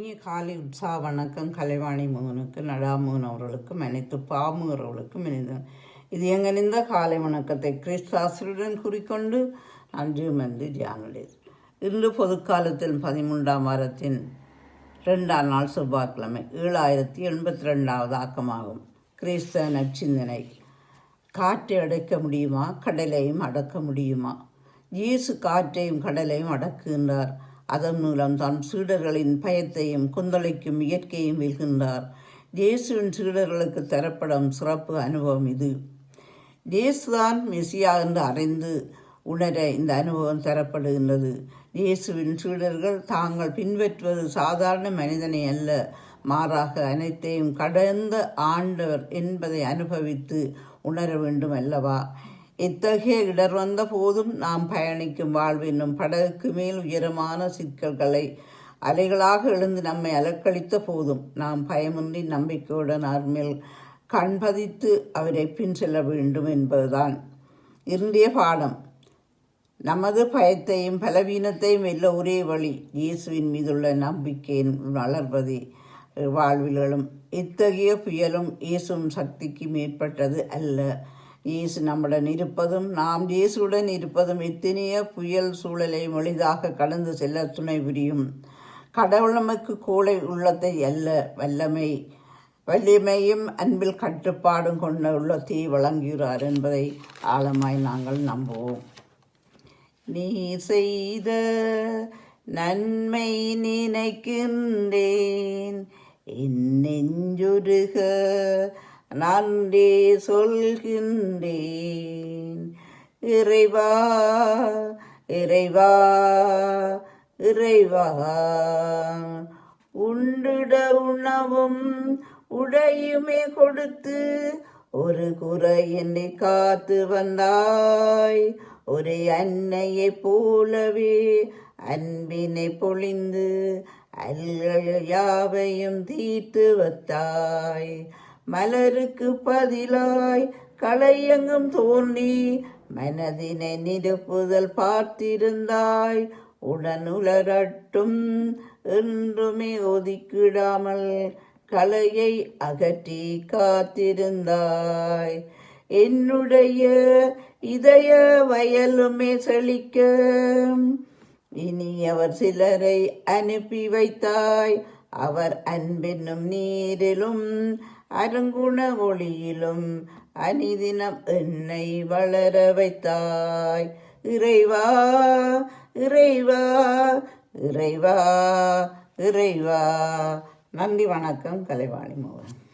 இனிய காலை உற்சாக வணக்கம். கலைவாணி மோகனுக்கு நடாமோகன் அவர்களுக்கும் அனைத்து பாமுகிறவர்களுக்கும் இணைந்த இது எங்கனிந்த காலை வணக்கத்தை கிறிஸ்தாசருடன் குறிக்கொண்டு நன்றியும் என்று தியானுடையது இன்று பொதுக்காலத்தில் பதிமூன்றாம் வாரத்தின் ரெண்டாம் நாள் செவ்வாய்க்கிழமை ஏழாயிரத்தி எண்பத்தி ரெண்டாவது ஆக்கமாகும். கிறிஸ்தவ நச்சிந்தனை காற்றை அடைக்க முடியுமா? கடலையும் அடக்க முடியுமா? இயேசு காற்றையும் கடலையும் அடக்குகின்றார். அதன் மூலம் தன் சீடர்களின் பயத்தையும் கொந்தளிக்கும் இயற்கையும் வெல்கின்றார். ஜேசுவின் சீடர்களுக்கு தரப்படும் சிறப்பு அனுபவம் இது. ஜேசுதான் மெசியா என்று அறிந்து உணர இந்த அனுபவம் தரப்படுகின்றது. இயேசுவின் சீடர்கள் தாங்கள் பின்பற்றுவது சாதாரண மனிதனை அல்ல. மாறாக அனைத்தையும் கடந்த ஆண்டவர் என்பதை அனுபவித்து உணர வேண்டும் அல்லவா? இத்தகைய இடர் வந்த போதும் நாம் பயணிக்கும் வாழ்வென்னும் படகுக்கு மேல் உயரமான சிக்கல்களை அலைகளாக எழுந்து நம்மை அலக்களித்த போதும் நாம் பயமின்றி நம்பிக்கையுடன் அவர் கண்பதித்து அவரை பின் செல்ல வேண்டும் என்பதுதான். இன்றைய பாடம். நமது பயத்தையும் பலவீனத்தையும் வெல்ல ஒரே வழி இயேசுவின் மீதுள்ள நம்பிக்கையின் வளர்வதே வாழ்விலும். இத்தகைய புயலும் இயேசுவும் சக்திக்கு மேற்பட்டது அல்ல. இயேசு நம்முடன் இருப்பதும் நாம் இயேசுடன் இருப்பதும் எத்தனைய புயல் சூழலை எளிதாக கடந்து செல்ல துணை புரியும். கடவுள் நமக்கு கூளை உள்ளத்தை அல்ல வல்லமை வலிமையும் அன்பில் கட்டுப்பாடும் கொண்ட உள்ளத்தை வழங்குகிறார் என்பதை ஆழமாய் நாங்கள் நம்புவோம். நீ செய்த நன்மை நினைக்கின்றேன். என் நெஞ்சுருக நன்றி சொல்கின்றேன். இறைவா இறைவா இறைவா. உண்டுட உணவும் உடையுமே கொடுத்து ஒரு குறை என்னை காத்து வந்தாய். ஒரு அன்னையைப் போலவே அன்பினை பொழிந்து அல்லல் யாவையும் தீர்த்து வத்தாய். மலருக்கு பதிலாய் களையங்கும் தோன்றி மனதினை நிரப்புதல் பார்த்திருந்தாய். உடனுலரட்டும் என்றுமே ஒதுக்கிடாமல் கலையை அகற்றி காத்திருந்தாய். என்னுடைய இதய வயலுமே செழிக்க இனி அவர் சிலரை அனுப்பி வைத்தாய். அவர் அன்பென்னும் நீரிலும் அருங்குண ஒளியிலும் அனிதினம் என்னை வளர வைத்தாய். இறைவா இறைவா இறைவா இறைவா. நன்றி வணக்கம் கலைவாணி மோகன்.